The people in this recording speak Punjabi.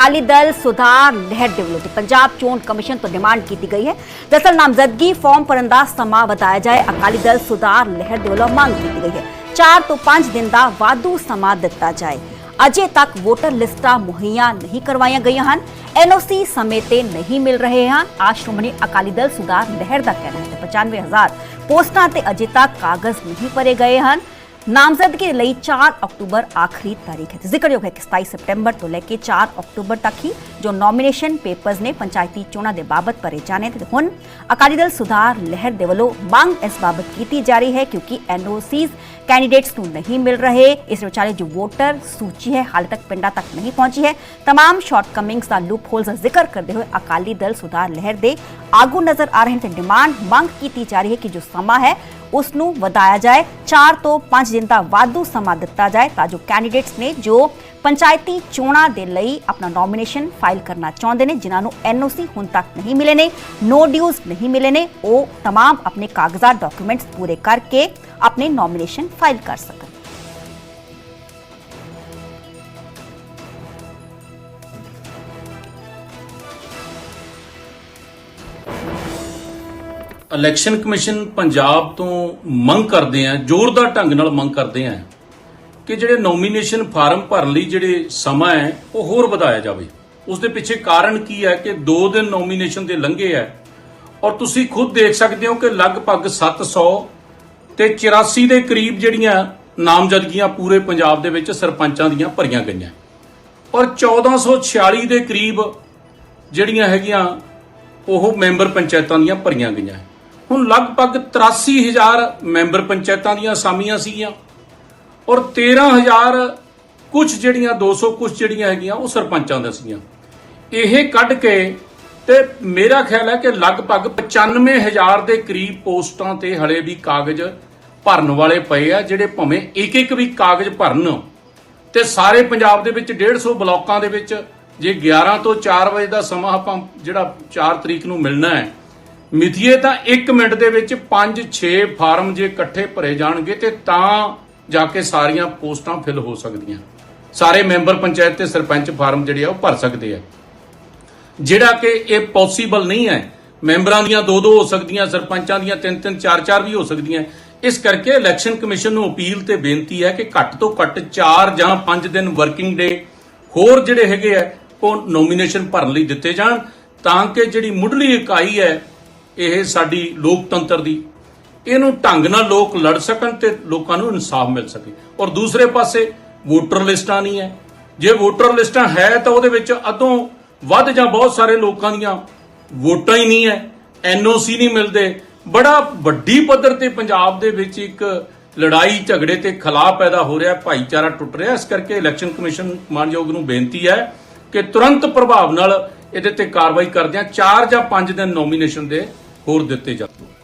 ਅਕਾਲੀ ਦਲ ਸੁਧਾਰ ਲਹਿਰ ਦੇ ਵੱਲੋਂ ਤੇ ਪੰਜਾਬ ਚੋਣ ਕਮਿਸ਼ਨ ਤੋਂ ਡਿਮਾਂਡ ਕੀਤੀ ਗਈ ਹੈ ਦਰਅਸਲ ਨਾਮਜ਼ਦਗੀ ਫਾਰਮ ਭਰਨ ਦਾ ਸਮਾਂ ਵਧਾਇਆ ਜਾਏ ਅਕਾਲੀ ਦਲ ਸੁਧਾਰ ਲਹਿਰ ਦੇ ਵੱਲੋਂ ਮੰਗ ਕੀਤੀ ਗਈ ਹੈ 4 ਤੋਂ 5 ਦਿਨ ਦਾ ਵਾਧੂ ਸਮਾਂ ਦਿੱਤਾ ਜਾਏ ਅਜੇ ਤੱਕ ਵੋਟਰ ਲਿਸਟਾਂ ਮੁਹੱਈਆ ਨਹੀਂ ਕਰਵਾਈਆਂ ਗਈਆਂ ਹਨ ਐਨਓਸੀ ਸਮੇਂ ਤੇ ਨਹੀਂ ਮਿਲ ਰਹੇ ਹਨ ਆਸ਼ਰਮਣੀ ਅਕਾਲੀ ਦਲ ਸੁਧਾਰ ਲਹਿਰ ਦਾ ਕਹਿਣਾ ਹੈ ਕਿ 95000 ਪੋਸਟਾਂ ਤੇ ਅਜੇ ਤੱਕ ਕਾਗਜ਼ ਨਹੀਂ ਭਰੇ ਗਏ ਹਨ ਨਾਮਜ਼ਦਗੀ ਲਈ 4 ਅਕਤੂਬਰ ਆਖਰੀ ਤਾਰੀਖ ਹੈ ਤੇ ਜ਼ਿਕਰਯੋਗ ਹੈ ਕਿ 27 ਸਪਟੈਂਬਰ ਤੋਂ ਲੈ ਕੇ 4 ਅਕਤੂਬਰ ਤੱਕ ਹੀ ਜੋ ਨੋਮੀਨੇਸ਼ਨ ਪੇਪਰਸ ਨੇ ਪੰਚਾਇਤੀ ਚੋਣਾਂ ਦੇ ਬਾਬਤ ਭਰੇ ਜਾਣੇ ਤੇ ਹੁਣ ਅਕਾਲੀ ਦਲ ਸੁਧਾਰ ਲਹਿਰ ਦੇ ਵੱਲੋਂ ਮੰਗ ਇਸ ਬਾਬਤ ਕੀਤੀ ਜਾ ਰਹੀ ਹੈ ਕਿਉਂਕਿ ਐਨਓਸੀਜ਼ ਕੈਂਡੀਡੇਟਸ ਨੂੰ ਨਹੀਂ ਮਿਲ ਰਹੇ ਇਸ ਵਿਚਾਲੇ ਜੋ ਵੋਟਰ ਸੂਚੀ ਹੈ ਹਾਲੇ ਤੱਕ ਪਿੰਡਾਂ ਤੱਕ ਨਹੀਂ ਪਹੁੰਚੀ ਹੈ तमाम ਸ਼ਾਰਟਕਮਿੰਗਸ ਦਾ ਲੂਪ ਹੋਲਸ ਦਾ ਜ਼ਿਕਰ ਕਰਦੇ ਹੋਏ ਅਕਾਲੀ ਦਲ ਸੁਧਾਰ ਲਹਿਰ ਦੇ ਆਗੂ ਨਜ਼ਰ ਆ ਰਹੇ ਹਨ ਤੇ ਡਿਮਾਂਡ ਮੰਗ ਕੀਤੀ ਜਾ ਰਹੀ ਹੈ ਕਿ ਜੋ ਸਮਾਂ ਹੈ ਉਸ ਨੂੰ ਵਧਾਇਆ ਜਾਏ 4 ਤੋਂ 5 ਦਿਨ ਦਾ ਵਾਧੂ ਸਮਾਂ ਦਿੱਤਾ ਜਾਏ ਤਾਂ ਜੋ ਕੈਂਡੀਡੇਟਸ ਨੇ ਜੋ ਪੰਚਾਇਤੀ ਚੋਣਾਂ ਦੇ ਲਈ ਆਪਣਾ ਨੋਮੀਨੇਸ਼ਨ ਫਾਈਲ ਕਰਨਾ ਚਾਹੁੰਦੇ ਨੇ ਜਿਨ੍ਹਾਂ ਨੂੰ ਐਨਓਸੀ ਹੁਣ ਤੱਕ ਨਹੀਂ ਮਿਲੇ ਨੇ ਨੋ ਡਿਊਜ਼ ਨਹੀਂ ਮਿਲੇ ਨੇ ਉਹ तमाम ਆਪਣੇ ਕਾਗਜ਼ਾਤ ਡਾਕੂਮੈਂਟਸ ਪੂਰੇ ਕਰਕੇ ਆਪਣੇ ਨੋਮੀਨੇਸ਼ਨ ਫਾਈਲ ਕਰ ਸਕਣ ਇਲੈਕਸ਼ਨ ਕਮਿਸ਼ਨ ਪੰਜਾਬ ਤੋਂ ਮੰਗ ਕਰਦੇ ਆ, ਜ਼ੋਰਦਾਰ ਢੰਗ ਨਾਲ ਮੰਗ ਕਰਦੇ ਆ ਕਿ ਜਿਹੜੇ ਨੋਮੀਨੇਸ਼ਨ ਫਾਰਮ ਭਰਨ ਲਈ ਜਿਹੜੇ ਸਮਾਂ ਹੈ, ਉਹ ਹੋਰ ਵਧਾਇਆ ਜਾਵੇ। ਉਸ ਦੇ ਪਿੱਛੇ ਕਾਰਨ ਕੀ ਹੈ ਕਿ 2 ਦਿਨ ਨੋਮੀਨੇਸ਼ਨ ਦੇ ਲੰਘੇ ਹੈ ਔਰ ਤੁਸੀਂ ਖੁਦ ਦੇਖ ਸਕਦੇ ਹੋ ਕਿ ਲਗਭਗ 700 ਤੇ 84 ਦੇ ਕਰੀਬ ਜਿਹੜੀਆਂ ਨਾਮਜ਼ਦਗੀਆਂ ਪੂਰੇ ਪੰਜਾਬ ਦੇ ਵਿੱਚ ਸਰਪੰਚਾਂ ਦੀਆਂ ਭਰੀਆਂ ਗਈਆਂ। ਔਰ 1446 ਦੇ ਕਰੀਬ ਜਿਹੜੀਆਂ ਹੈਗੀਆਂ, ਉਹ ਮੈਂਬਰ ਪੰਚਾਇਤਾਂ ਦੀਆਂ ਭਰੀਆਂ ਗਈਆਂ। ਹੁਣ ਲਗਭਗ 83000 ਮੈਂਬਰ ਪੰਚਾਇਤਾਂ ਦੀਆਂ ਅਸਾਮੀਆਂ ਸੀਗੀਆਂ ਔਰ 13000 ਕੁਝ ਜਿਹੜੀਆਂ 200 ਕੁਝ ਜਿਹੜੀਆਂ ਹੈਗੀਆਂ, ਉਹ ਸਰਪੰਚਾਂ ਦੀਆਂ ਸੀਗੀਆਂ। ਇਹ ਕੱਢ ਕੇ ਤੇ ਮੇਰਾ ਖਿਆਲ ਹੈ ਕਿ ਲਗਭਗ 95000 ਦੇ ਕਰੀਬ ਪੋਸਟਾਂ ਤੇ ਹਲੇ ਵੀ ਕਾਗਜ਼ ਭਰਨ ਵਾਲੇ ਪਏ ਆ, ਜਿਹੜੇ ਭਾਵੇਂ ਇੱਕ ਇੱਕ ਵੀ ਕਾਗਜ਼ ਭਰਨ ਤੇ ਸਾਰੇ ਪੰਜਾਬ ਦੇ ਵਿੱਚ 150 ਬਲਾਕਾਂ ਦੇ ਵਿੱਚ ਜੇ 11 ਤੋਂ 4 ਵਜੇ ਦਾ ਸਮਾਂ ਆਪਾਂ ਜਿਹੜਾ 4 ਤਰੀਕ ਨੂੰ ਮਿਲਣਾ ਹੈ ਮਿਥੀਏ ਤਾਂ 1 ਮਿੰਟ ਦੇ ਵਿੱਚ 5-6 ਫਾਰਮ ਜੇ ਇਕੱਠੇ ਭਰੇ ਜਾਣਗੇ ਤੇ ਤਾਂ ਜਾ ਕੇ ਸਾਰੀਆਂ ਪੋਸਟਾਂ ਫਿਲ ਹੋ ਸਕਦੀਆਂ। ਸਾਰੇ ਮੈਂਬਰ ਪੰਚਾਇਤ ਤੇ ਸਰਪੰਚ ਫਾਰਮ ਜਿਹੜੇ ਆ ਉਹ ਭਰ ਸਕਦੇ ਆ। ਜਿਹੜਾ ਕਿ ਇਹ ਪੋਸੀਬਲ ਨਹੀਂ ਹੈ, ਮੈਂਬਰਾਂ ਦੀਆਂ ਦੋ ਦੋ ਹੋ ਸਕਦੀਆਂ, ਸਰਪੰਚਾਂ ਦੀਆਂ ਤਿੰਨ ਤਿੰਨ ਚਾਰ ਚਾਰ ਵੀ ਹੋ ਸਕਦੀਆਂ। ਇਸ ਕਰਕੇ ਇਲੈਕਸ਼ਨ ਕਮਿਸ਼ਨ ਨੂੰ ਅਪੀਲ ਤੇ ਬੇਨਤੀ ਹੈ ਕਿ ਘੱਟ ਤੋਂ ਘੱਟ 4 ਜਾਂ 5 ਦਿਨ ਵਰਕਿੰਗ ਡੇ ਹੋਰ ਜਿਹੜੇ ਹੈਗੇ ਆ, ਉਹ ਨੋਮੀਨੇਸ਼ਨ ਭਰਨ ਲਈ ਦਿੱਤੇ ਜਾਣ, ਤਾਂ ਕਿ ਜਿਹੜੀ ਮੁੱਢਲੀ ਇਕਾਈ ਹੈ ਇਹ ਸਾਡੀ ਲੋਕਤੰਤਰ ਦੀ। ਇਹਨੂੰ ਢੰਗ ਨਾਲ ਲੋਕ ਲੜ ਸਕਣ ਤੇ ਲੋਕਾਂ ਨੂੰ ਇਨਸਾਫ ਮਿਲ ਸਕੇ। ਔਰ ਦੂਸਰੇ ਪਾਸੇ ਵੋਟਰ ਲਿਸਟਾਂ ਨਹੀਂ ਹੈ। ਜੇ ਵੋਟਰ ਲਿਸਟਾਂ ਹੈ ਤਾਂ ਉਹਦੇ ਵਿੱਚ ਅਦੋਂ ਵੱਧ ਜਾਂ ਬਹੁਤ ਸਾਰੇ ਲੋਕਾਂ ਦੀਆਂ ਵੋਟਾਂ ਹੀ ਨਹੀਂ ਹੈ। ਐਨਓਸੀ ਨਹੀਂ ਮਿਲਦੇ। ਬੜਾ ਵੱਡੀ ਪੱਧਰ ਤੇ ਪੰਜਾਬ ਦੇ ਵਿੱਚ ਇੱਕ ਲੜਾਈ ਝਗੜੇ ਤੇ ਖਲਾਅ ਪੈਦਾ ਹੋ ਰਿਹਾ, ਭਾਈਚਾਰਾ ਟੁੱਟ ਰਿਹਾ। ਇਸ ਕਰਕੇ ਇਲੈਕਸ਼ਨ ਕਮਿਸ਼ਨ ਮਾਨਯੋਗ ਨੂੰ ਬੇਨਤੀ ਹੈ ਕਿ ਤੁਰੰਤ ਪ੍ਰਭਾਵ ਨਾਲ ਇਹਦੇ ਤੇ ਕਾਰਵਾਈ ਕਰਦਿਆਂ 4 ਜਾਂ 5 ਦਿਨ ਨੋਮੀਨੇਸ਼ਨ ਦੇ ਹੋਰ ਦਿੱਤੇ ਜਾਣ